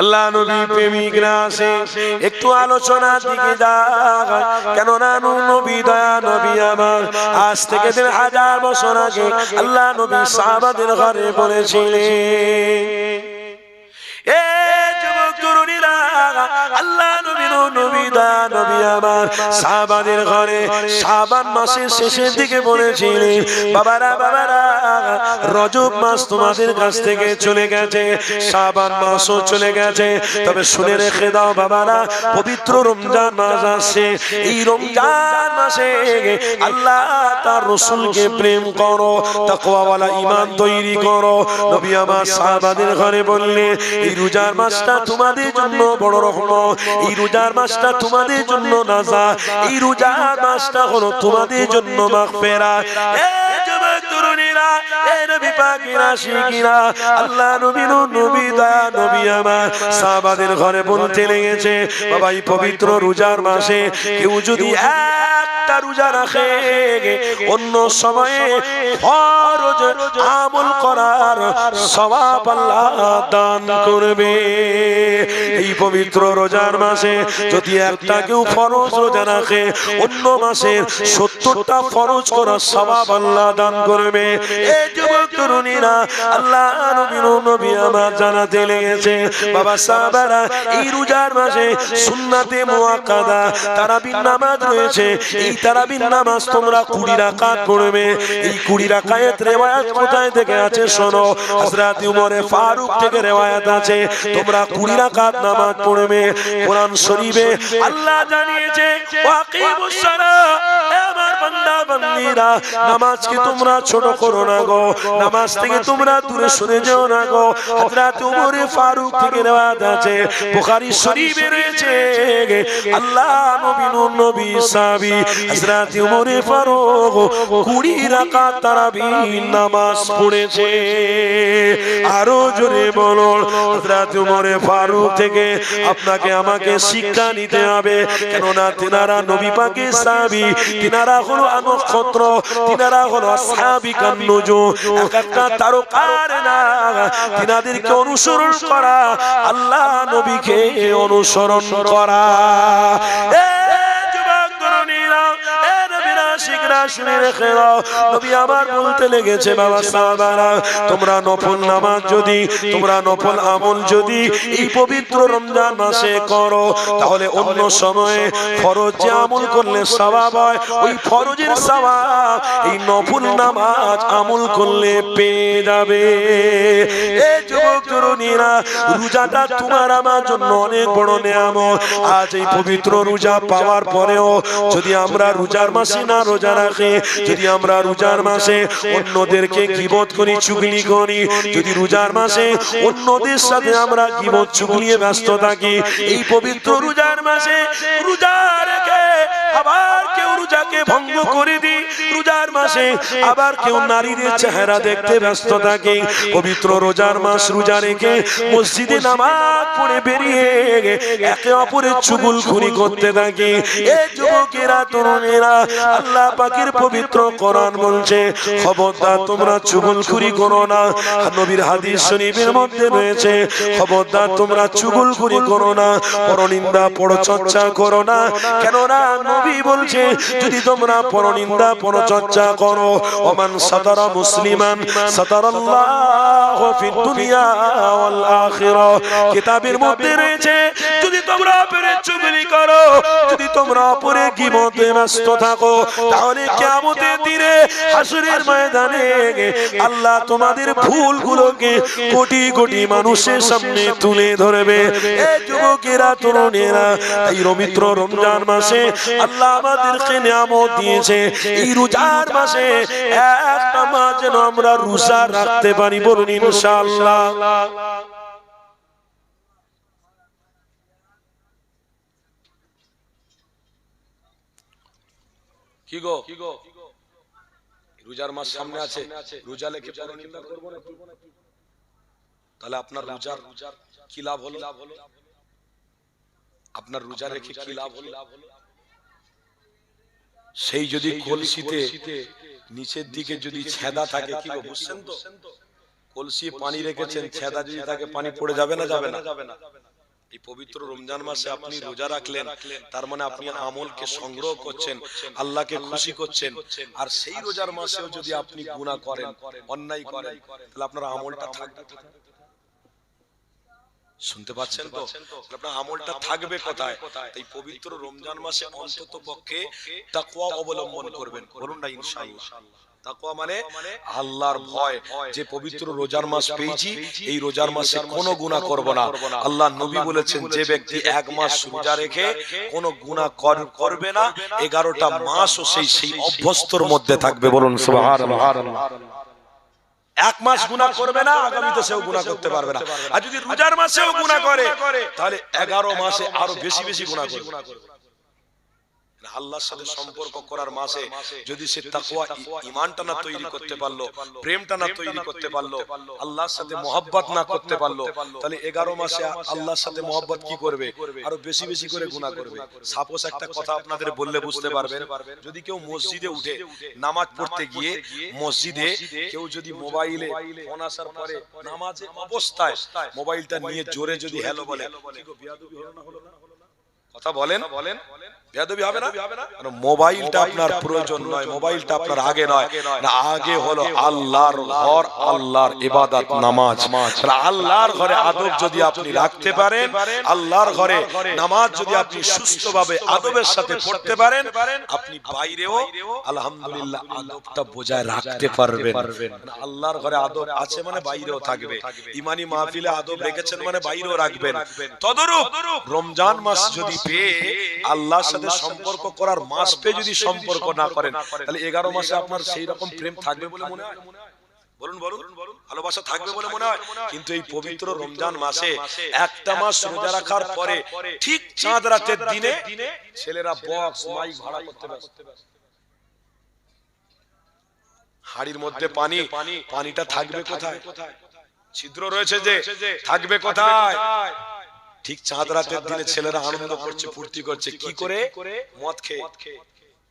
আল্লাহ নবী প্রেমিকরা আসে, একটু আলোচনা দিকে যাক। কেননা নবী, দয়া নবী আমার, আজ থেকে দিন হাজার বছর আগে আল্লাহ নবী সাহাবাদের ঘরে বলেছিলেন, এ যুবক তরুণীরা আল্লাহ রজব মাস তোমাদের কাছ থেকে চলে গেছে শাবান মাসও চলে গেছে। তবে শুনে রেখে দাও, বাবারা, পবিত্র রমজান মাস আসছে। এই রমজান মাসে আল্লাহ তার রসুলকে প্রেম করো, তাকওয়াওয়ালা ঈমান তৈরি করো। নবী আমার সাহাবাদের ঘরে বললে, এই রোজার মাসটা তোমাদের জন্য বড় রহমত। এই রোজার মাসটা তোমাদের জন্য নাজা এই রোজার মাসটা হলো তোমাদের জন্য আমার। সাহাবাদের ঘরে বলতে লেগেছে বাবা এই পবিত্র রোজার মাসে কেউ যদি একটা রোজা রাখে। অন্য সময়ে ফরজ আমল করার সওয়াব আল্লাহ দান করবে। এই পবিত্র রোজার মাসে যদি একটা কেউ ফরজ রোজা রাখে, অন্য মাসের সত্তরটা ফরজ করার সওয়াব আল্লাহ দান করবে। এই যুবক তরুণীরা, আল্লাহ নবী নবী আমার জানাতে লেগেছে। বাবা সাহাবারা এই রোজার মাসে সুন্নাতে মুআক্কাদা, তারাবির নামাজ রয়েছে। এই তারাবির নামাজ তোমরা কুড়ি রাকাত পড়বে। এই কুড়ি রাকায়েত রেওয়ায়াত কোথায় থেকে আছে শোনো? হযরত উমরে ফারুক থেকে রেওয়ায়াত আছে। তোমরা কুড়ি রাকাত নামাজ পড়বে। কোরআন শরীফে আল্লাহ জানিয়েছে ওয়াকিমুস সালাহ ছোট করো না গো? নামাজ থেকে তোমরা দূরে সরে যেও না গো? হযরত উমরে ফারুক থেকে রেওয়ায়াত আছে। বুখারী শরীফে রয়েছে, আল্লাহ নবী নবী সাহাবী হযরত উমরে ফারুক 20 রাকাত তারাবি নামাজ পড়েছে। আরও জোরে বলুন, হযরত উমরে ফারুক থেকে আপনাকে আমাকে শিক্ষা নিতে হবে। কেননা তিনারা নবী পাকের সাহাবী, তিনারা হলো নক্ষত্র তিনারা হলো আসহাবী কান্নুজু, এক একটা তারকার না। তিনাদেরকে অনুসরণ করা, আল্লাহ নবীকে অনুসরণ করা। শুনে রেখে দাও। নবী আমার বলতে লেগেছে, বাবা সাহাবারা, তোমরা নফল নামাজ যদি, তোমরা নফল আমল যদি এই পবিত্র রমজান মাসে করো, তাহলে অন্য সময়ে ফরজ যে আমল করলে হয়, ওই ফরজের এই নফল নামাজ আমল করলে পেয়ে যাবে। যুবক, তরুণীরা, রোজাটা তোমার আমার জন্য অনেক বড় নিয়ামত। আজ এই পবিত্র রোজা পাওয়ার পরেও যদি আমরা রোজার মাসে না রোজা রাখি যদি আমরা রোজার মাসে অন্যদেরকে গিবত করি, চুগলি করি, যদি রোজার মাসে অন্যদের সাথে আমরা গিবত চুগলিয়ে ব্যস্ত থাকি, এই পবিত্র রোজার মাসে রোজা রেখে আবার কেউ রোজাকে ভঙ্গ করে দিই। রোজার মাসে আবার কেউ নারীদের চেহারা দেখতে ব্যস্ত থাকে। পবিত্র রোজার মাস রোজা রেখে মসজিদে নামাজ পড়ে বেরিয়ে একে অপরের চুগুল খুনি করতে থাকে। এ যুবকেরা তরুণেরা আল্লাহ পাকের পবিত্র কোরআন বলছে খবরদার তোমরা চুগুল খুরি করো না। নবীর হাদিস শরীফের মধ্যে রয়েছে খবরদার তোমরা চুগুল খুরি করো না। পরনিন্দা পরচর্চা করো না। কেননা নবী বলছে যদি তোমরা পরনিন্দা পরচর্চা করো ওমান সাতারা মুসলিমান সাতারাল্লাহু ফিদ দুনিয়া ওয়াল আখিরা। কিতাবের মধ্যে রয়েছে যদি তোমরা অপরের চুগলি করো যদি তোমরা অপরে গিবতে ব্যস্ত থাকো তাহলে কিয়ামতের দিনে হাসরের ময়দানে আল্লাহ তোমাদের ভুলগুলোকে কোটি কোটি মানুষের সামনে তুলে ধরবে। এই যুবকেরা তরুণেরা এই পবিত্র রমজান মাসে আল্লাহ আমাদেরকে নিয়ামত দিয়েছে। এই রোজার মাসে একটা মাস যেন আমরা রোজা রাখতে পারি বলুন ইনশাআল্লাহ। কি রোজা লেখে কি লাভ হলো? আপনার রোজা রেখে কি লাভ হলো? সেই যদি কলসিতে নিচের দিকে যদি ছেদা থাকে কি বুঝছেন তো? কলসি পানি রেখেছেন ছেদা যদি থাকে পানি পড়ে যাবে না যাবে না। এই পবিত্র রমজান মাসে আপনি রোজা রাখলেন তার মানে আপনি আমলকে সংগ্রহ করছেন আল্লাহকে খুশি করছেন। আর সেই রোজার মাসেও যদি আপনি গুনাহ করেন অন্যায় করেন তাহলে আপনার আমলটা থাকবে শুনতে পাচ্ছেন তো? আপনার আমলটা থাকবে কোথায়? এই পবিত্র রমজান মাসে অন্তত পক্ষে তাকওয়া অবলম্বন করবেন। বলুন না ইনশাআল্লাহ। তাকওয়া মানে আল্লাহর ভয়। যে পবিত্র রোজার মাস পেয়েছি এই রোজার মাসে কোনো গুনাহ করব না। আল্লাহ নবী বলেছেন যে ব্যক্তি এক মাস রোজা রেখে কোনো গুনাহ করবে না। এগারোটা মাসও সেই সেই অভ্যস্তর মধ্যে থাকবে বলুন সুবহানাল্লাহ। এক মাস গুণা করবে না আগামীতে সেও গুণা করতে পারবে না। আর যদি রোজার মাসেও গুণা করে তাহলে এগারো মাসে আরও বেশি বেশি গুণা করবে। আল্লাহর সাথে সম্পর্ক করার মাসে যদি সে তাকওয়া ই- ঈমানটা না তৈরি করতে পারল প্রেমটা না তৈরি করতে পারল আল্লাহর সাথে মহব্বত না করতে পারল তাহলে এগারো মাসে আল্লাহর সাথে মহব্বত কি করবে? আরও বেশি বেশি করে গুনাহ করবে। সাপোজ একটা কথা আপনাদের বললে বুঝতে পারবেন যদি কেউ মসজিদে উঠে নামাজ পড়তে গিয়ে মসজিদে কেউ যদি মোবাইলে ফোন আসার পরে নামাজে অবস্থায় মোবাইলটা নিয়ে জোরে যদি হ্যালো বলে কি গো, বেয়াদবি? হলো না, হলো না? কথা বলেন বলেন বেয়াদবি হবে না? মোবাইলটা আপনার প্রয়োজন নয় মোবাইলটা আপনার আগে নয়। না আগে হলো আল্লাহর ঘর আল্লাহর ইবাদত নামাজ। আল্লাহর ঘরে আদব যদি আপনি রাখতে পারেন আল্লাহর ঘরে নামাজ যদি আপনি সুস্থভাবে আদবের সাথে পড়তে পারেন আপনি বাইরেও আলহামদুলিল্লাহ আদবটা বজায় রাখতে পারবেন। মানে আল্লাহর ঘরে আদব আছে মানে বাইরেও থাকবে। ইমানি মাহফিলে আদব রেখেছেন মানে বাইরেও রাখবেন। তদরূপ রমজান মাস যদি পেয়ে আল্লাহর সাথে সম্পর্ক করার মাস পেয়ে যদি সম্পর্ক না করেন তাহলে এগারো মাসে আপনার সেই রকম প্রেম থাকবে বলে মনে হয়। বলুন বলুন ভালোবাসা থাকবে বলে মনে হয়। কিন্তু এই পবিত্র রমজান মাসে একটা মাস রোজা রাখার পরে ঠিক চাঁদ রাতের দিনে ছেলেরা বক্স মাইক ভাড়া করতে ব্যস্ত। হাড়ির মধ্যে পানি পানিটা থাকবে কোথায়? ছিদ্র রয়েছে যে থাকবে কোথায়? ঠিক চাঁদ রাতের দিনে ছেলেরা আনন্দ করছে ফুর্তি করছে কি করে? মদ খেয়ে।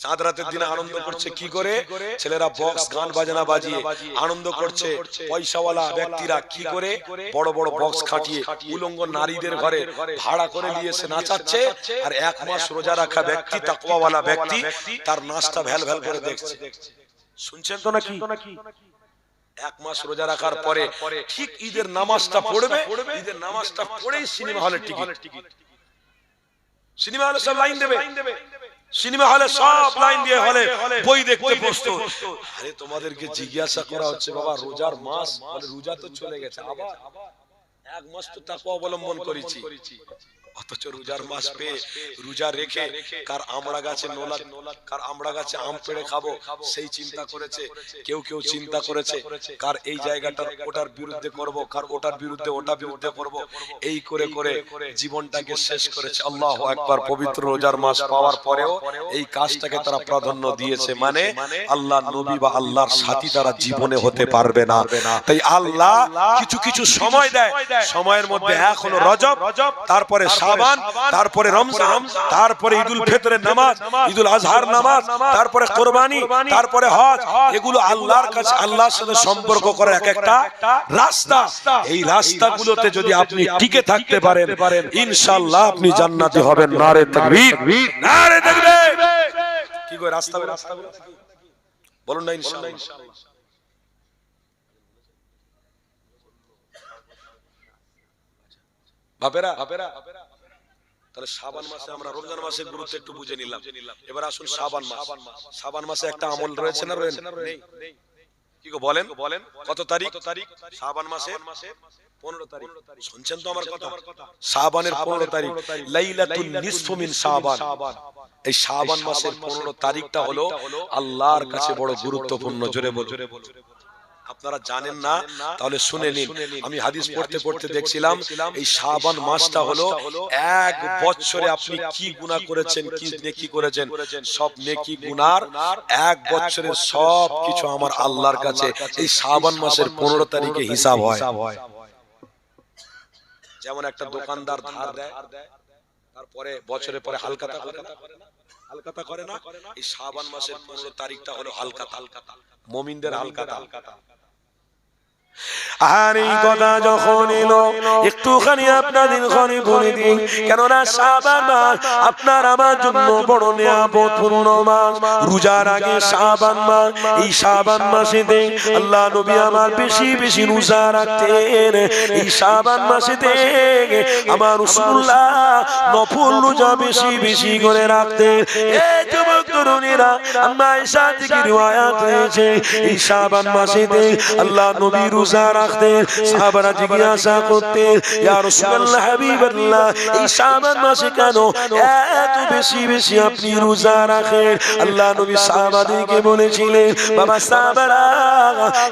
চাঁদ রাতের দিনে আনন্দ করছে কি করে? ছেলেরা বক্স গান বাজনা বাজিয়ে আনন্দ করছে পয়সাওয়ালা ব্যক্তিরা কি করে? বড় বড় বক্স খাটিয়ে উলঙ্গ নারীদের ঘরে ভাড়া করে নিয়ে এসে নাচাচ্ছে আর এক মাস রোজা রাখা ব্যক্তি তাকওয়াওয়ালা ব্যক্তি তার নাচটা ভ্যাল ভ্যাল করে দেখছে। শুনছেন তো নাকি? এক মাস রোজা রাখার পরে ঠিক ঈদের নামাজটা পড়বে ঈদের নামাজটা পড়েই সিনেমা হলের টিকিট। সিনেমা হলে সব লাইন দেবে। সিনেমা হলে সব লাইন দিয়ে হলে বই দেখতে প্রস্তুত। আরে তোমাদেরকে জিজ্ঞাসা করা হচ্ছে বাবা রোজার মাস রোজা তো চলে গেছে আবার? এক মাস তো তাকে অবলম্বন করেছি। অথচ রোজার মাস পেয়ে রোজা রেখে কার আমড়া গাছে নোলা কার আমড়া গাছে আম পেড়ে খাব সেই চিন্তা করেছে। কেউ কেউ চিন্তা করেছে কার এই জায়গাটার ওটার বিরুদ্ধে করব কার ওটার বিরুদ্ধে ওটা বিরুদ্ধে করব এই করে করে জীবনটাকে শেষ করেছে। আল্লাহ একবার পবিত্র রোজার মাস পাওয়ার পরেও এই কাজটাকে তারা প্রাধান্য দিয়েছে মানে আল্লাহ নবী বা আল্লাহর সাথী তারা জীবনে হতে পারবে না। তাই আল্লাহ কিছু কিছু সময় দেয়। সময়ের মধ্যে হলো রজব তারপরে শাবান তারপরে রমজান তারপরে ঈদুল ফিতরের নামাজ ঈদুল আজহার নামাজ তারপরে কোরবানি তারপরে হজ এগুলো আল্লাহর কাছে আল্লাহর সাথে সম্পর্ক করার এক একটা রাস্তা। এই রাস্তাগুলোতে যদি আপনি টিকে থাকতে পারেন ইনশাআল্লাহ আপনি জান্নাতি হবেন নারে তাকবীর। নারে তাকবীর। কি কই রাস্তা রাস্তাগুলো? বলুন না ইনশাআল্লাহ। বাপেরা বাপেরা। তাহলে শাবান মাসে আমরা রমজান মাসের গুরুত্ব একটু বুঝে নিলাম। এবার আসুন শাবান মাস। শাবান মাসে। একটা আমল রয়েছে না রয়েছে কি গো বলেন? বলেন? কত তারিখ? তারিখ? মাসে পনেরো তারিখ। শুনছেন তো আমার কথা? শাবানের পনেরো তারিখ। লাইলাতুন নিসফু মিন শাবান। এই শাবান মাসের পনেরো তারিখটা হলো আল্লাহর কাছে বড় গুরুত্বপূর্ণ জোরে বল আপনারা জানেন না তাহলে শুনে নিন। আমি হাদিস পড়তে পড়তে দেখছিলাম এই শাবান মাসটা হলো এক বছরে আপনি কি গুনাহ করেছেন কি নেকি করেছেন? সব নেকি গুনার এক বছরের সব কিছু আমার আল্লাহর কাছে। এই শাবান মাসের পনেরো তারিখে হিসাব হয়। যেমন একটা দোকানদার ধার দেয় তারপরে বছরের পরে হালকাতা করে না? হালকাতা করে না? এই শাবান মাসের পনেরো তারিখটা হলো হালকাতা। হালকাতা। মমিনদের হালকাতা। হালকাতা। আর এই কথা যখন এলো একটুখানি আপনাদের ঘরে বলে দিন। কেননা সাবান মাস আপনার আমার জন্য বড় নিয়ামতপূর্ণ মাস। রোজার আগে সাবান মাস। এই সাবান মাসেতে আল্লাহ নবী আমার বেশি বেশি রোজা রাখতেন। এই সাবান মাসেতে আমার রসুল্লাহ নফল রোজা বেশি বেশি করে রাখতেন। এই যুবক তরুণীরা থেকে রিওয়ায়াত হয়েছে। এই শাবান মাসেতে আল্লাহ নবী রোজা রাখতেন, সাহাবারা জিজ্ঞাসা করতেন, ইয়া রাসূলুল্লাহ, হাবিবাল্লাহ, এই শাবান মাসে কেন এত বেশি বেশি আপনি রোজা রাখেন? আল্লাহ নবী সাহাবাদেরকে বলেছিলেন, বাবা সাহাবারা,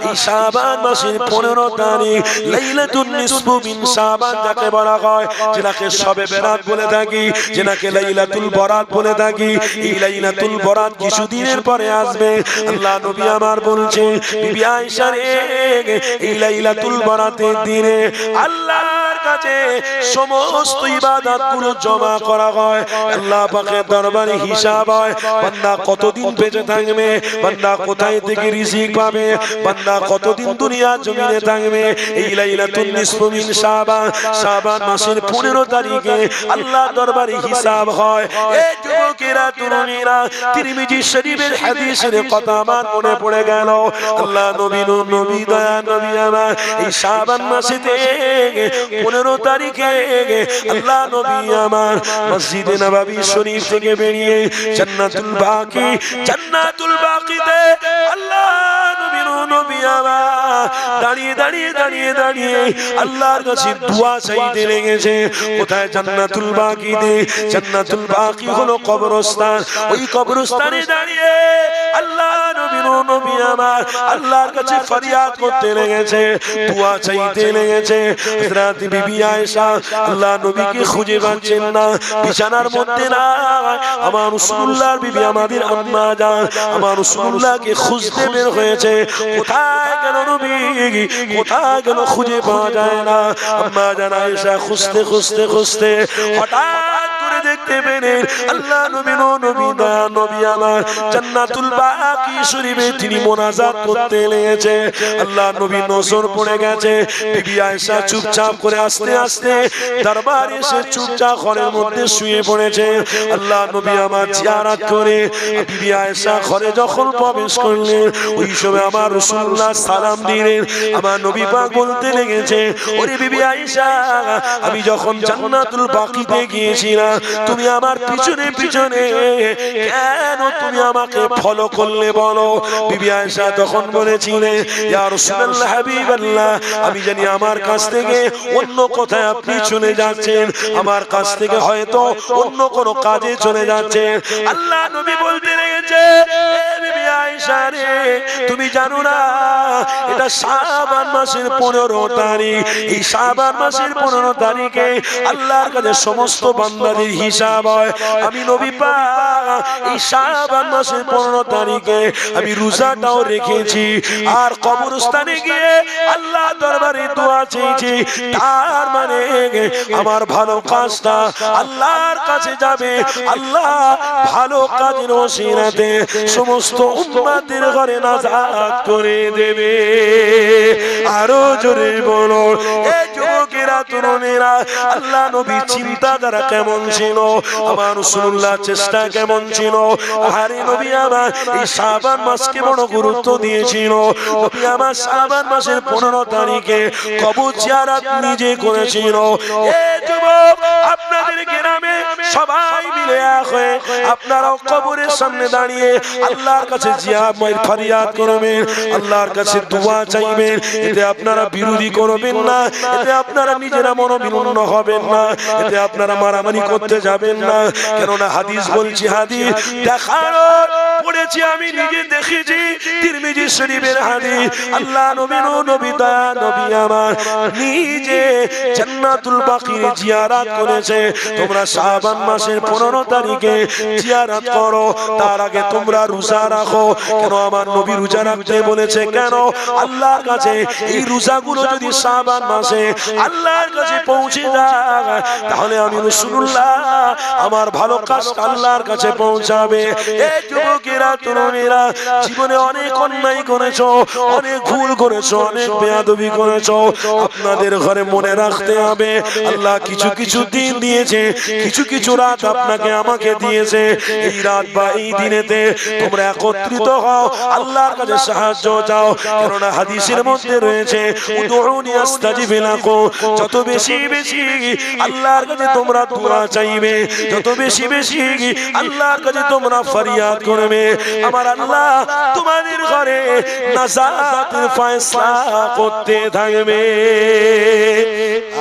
এই শাবান মাসের 15 তারিখ লাইলাতুন নিসফু মিন শাবান যাকে বলা হয়, যেটাকে শবে বেরাত বলে থাকি, যেটাকে লাইলাতুল বরাত বলে থাকি, এই লাইলাতুল বরাত কিছুদিনের পরে আসবে। আল্লাহ নবী আমার বলছে বিবি আয়েশা রে এই লাইলাতুল বরাতের দিনে আল্লাহর কাছে সমস্ত ইবাদতগুলো জমা করা হয়। আল্লাহ পাকের দরবারে হিসাব হয় বান্দা কতদিন বেঁচে থাকবে? বান্দা কোথায় থেকে রিজিক পাবে? বান্দা কতদিন দুনিয়া জমিনে থাকবে? এই লাইলাতুল নিসফু মিন শাবান শাবান মাসের 15 তারিখে আল্লাহ দরবারে হিসাব হয়। এই যুবকেরা তরুণীরা তিরমিজি শরীফের হাদিসের কথা আমার মনে পড়ে গেল। আল্লাহ নবী নবী দয়া নবী আমার। এই শাবান মাসেতে 15 তারিখে আল্লাহ নবী আমার মসজিদে নববী শরীফ থেকে বেরিয়ে জান্নাতুল বাকি, জান্নাতুল বাকিতে আল্লাহ নবী আমার দাঁড়িয়ে দাঁড়িয়ে কোথায় ওই দাঁড়িয়ে আল্লাহ নবী আমার আল্লাহর কাছে ফরিয়াদ করতে লেগেছে, দোয়া চাইতে লেগেছে। হযরত বিবি আয়েশা আল্লাহ নবীকে খুঁজে পাচ্ছেন না, বিছানার মধ্যে না। আমার রাসূলুল্লাহর বিবি আমাদের আম্মা জান আমার রাসূলুল্লাহকে খুঁজতে বের হয়েছে। কোথায় গেল নবী? কোথায় গেল খুঁজে পাওয়া যায় না। আম্মা জান আয়েশা খুঁজতে খুঁজতে খুঁজতে হঠাৎ দেখতে পেলেন আল্লাহ নবী নো নবী দয়া নবী আমার জান্নাতুল বাকি শরীফে তিনি মোনাজাত করতে লেগেছে আল্লাহ নবী নজর পড়ে গেছে। বিবি আয়েশা চুপচাপ করে আস্তে আস্তে দরবার এসে চুপচাপ ঘরের মধ্যে শুয়ে পড়েছে। আল্লাহ নবী আমার জিয়ারাত করে। বিবি আয়েশা ঘরে যখন প্রবেশ করলেন, ওই সময় আমার রাসূলুল্লাহ সালাম দিলেন। আমার নবী পাক বলতে লেগেছে, ওরে বিবি আয়েশা, আমি যখন জান্নাতুল বাকিতে গিয়েছিলাম তুমি আমার পিছনে পিছনে। কেন তুমি আমাকে ফলো করলে বলো? বিবি আয়েশা তখন বলেছিলে ইয়া রাসূলুল্লাহ, হাবিবাল্লাহ, আমি জানি আমার কাছ থেকে অন্য কোথায় আপনি চলে যাচ্ছেন। আমার কাছ থেকে হয়তো অন্য কোনো কাজে চলে যাচ্ছেন। আল্লাহ নবী বলতে লেগেছে, এ বিবি আয়েশা রে, তুমি জানো না, এটা শাবান মাসের 15 তারিখ। এই শাবান মাসের 15 তারিখে আল্লাহর কাছে সমস্ত বান্দাদের হিসাব হয়। আমি নবী পাক এই মাসের 15 তারিখে আমি রোজাটাও রেখেছি। আর কবরস্থানে গিয়ে আল্লাহ দরবারে দোয়া তার মানে আমার ভালো কাজটা আল্লাহর কাছে যাবে। আল্লাহ ভালো কাজের ওসিলাতে সমস্ত উম্মাদের ঘরে নাজাত করে দেবে। আরও জোরে বলো, এ যুবকেরা, তরুণেরা, আল্লাহ নবী চিন্তাধারা কেমন ছিল? আমার রসুল্লাহ চেষ্টা কেমন ছিল? আহারে নবী আমার এই শাবান মাসকে বড় গুরুত্ব দিয়েছিল। নবী আমার শাবান মাসের 15 তারিখে কবর জিয়ারত নিজে করেছিল। আপনাদের গ্রামে সবাই মিলে এক হয়ে আপনারাও কবরের সামনে দাঁড়িয়ে আল্লাহর কাছে জিয়াময় ফরিয়াদ করবেন, আল্লাহর কাছে দোয়া চাইবেন, এতে আপনারা বিরোধী করবেন না, এতে আপনারা নিজেরা মনোবিনন্ন হবেন না, এতে আপনারা মারামারি করতে যাবেন না, কেননা হাদিস বলছি, হাদিস দেখানো পড়েছি আমি, নিজে দেখেছি, তিরমিজি শরীফের হাদিস, আল্লাহ নবী নবী দয়া, নবী আমার, নিজে জান্নাতুল বাকির জিয়ারাত করেছে, তোমরা শাবান মাসের পনেরো তারিখে জিয়ারাত করো। তার আগে তোমরা রোজা রাখো। কেন আমার নবী রোজা রাখতে বলেছে? কেন? আল্লাহর কাছে এই রোজাগুলো যদি সাবান মাসে আল্লাহর কাছে পৌঁছে যায়, তাহলে আমি রসুল্লাহ আমার ভালো কাজটা আল্লাহর কাছে পৌঁছাবে। এই যুবকেরা, তরুণীরা, জীবনে অনেক অন্যায় করেছ, অনেক ভুল করেছ, অনেক বেয়াদবি করেছ। আপনাদের ঘরে মনে রাখতে হবে, আল্লাহ কিছু কিছু দিন দিয়েছে, কিছু কিছু রাত আপনাকে আমাকে দিয়েছে। এই রাত বা এই দিনেতে তোমরা একত্রিত হও, আল্লাহর কাছে সাহায্য চাও। হাদিসের মধ্যে রয়েছে যত বেশি বেশি আল্লাহর কাছে তোমরা দোয়া চাইবে, যত বেশি বেশি আল্লাহর কাছে তোমরা ফরিয়াদ করবে। আমার আল্লাহ তোমাদের ঘরে করতে থাকবে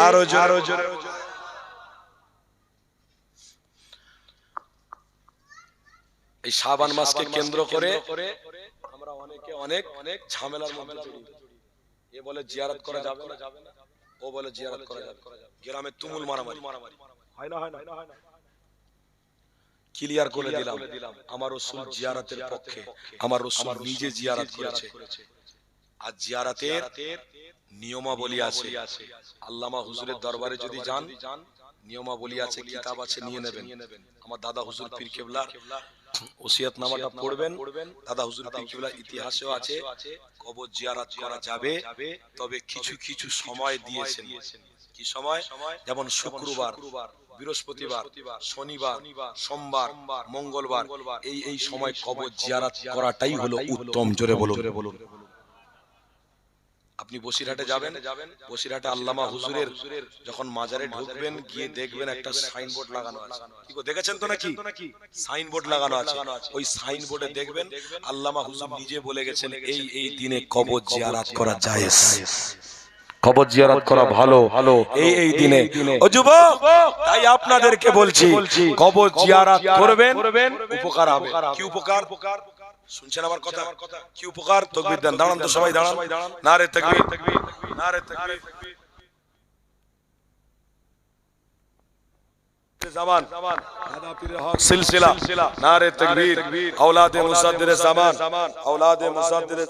আরও জোরে এই শাবান মাসকে কেন্দ্র করে আমরা অনেকে অনেক অনেক ঝামেলার মধ্যে জড়িত। এ বলে জিয়ারত করা যাবে না। ও বলে জিয়ারত করা যাবে গ্রামে তুমুল মারামারি। হয় না হয় না। হয় না ক্লিয়ার করে দিলাম। আমার রসুল জিয়ারতের পক্ষে। আমার রসুল নিজে জিয়ারত করেছে। আর জিয়ারাতের নিয়মাবলী আছে। আল্লামা হুজুরের দরবারে যদি যান নিয়মাবলী আছে কিতাব আছে নিয়ে নেবেন। আমার দাদা হুজুর পীর কেবলার ওসিয়াত নামাটা পড়বেন। দাদা হুজুর পীর কেবলার ইতিহাসেও আছে কবর জিয়ারাত করা যাবে তবে কিছু কিছু সময় দিয়েছেন। কি সময়? যেমন শুক্রবার বৃহস্পতিবার শনিবার সোমবার মঙ্গলবার এই এই সময় কবর জিয়ারাত করাটাই হলো উত্তম। জোরে বলুন। আপনি বসিরহাটে যাবেন। বসিরহাটে আল্লামা হুজুরের যখন মাজারে ঢুকবেন, গিয়ে দেখবেন একটা সাইনবোর্ড লাগানো আছে। কি দেখেছেন তো নাকি? সাইনবোর্ড লাগানো আছে। ওই সাইনবোর্ডে দেখবেন আল্লামা হুজুর নিজে বলে গেছেন, এই এই দিনে কবর জিয়ারাত করা জায়েজ। কবর জিয়ারাত করা ভালো ভালো। এই এই দিনে। ও যুবক, তাই আপনাদেরকে বলছি, কবর জিয়ারাত করবেন, উপকার হবে। কি উপকার? শুনছেন আমার কথা কি উপকার তকবির দেন দাঁড়ান তো সবাই দাঁড়ান না রে তকবির না রে তকবির زمان دادا پیر حق سلسلہ نعرہ تکبیر اولاد مصدر زمان اولاد مصدر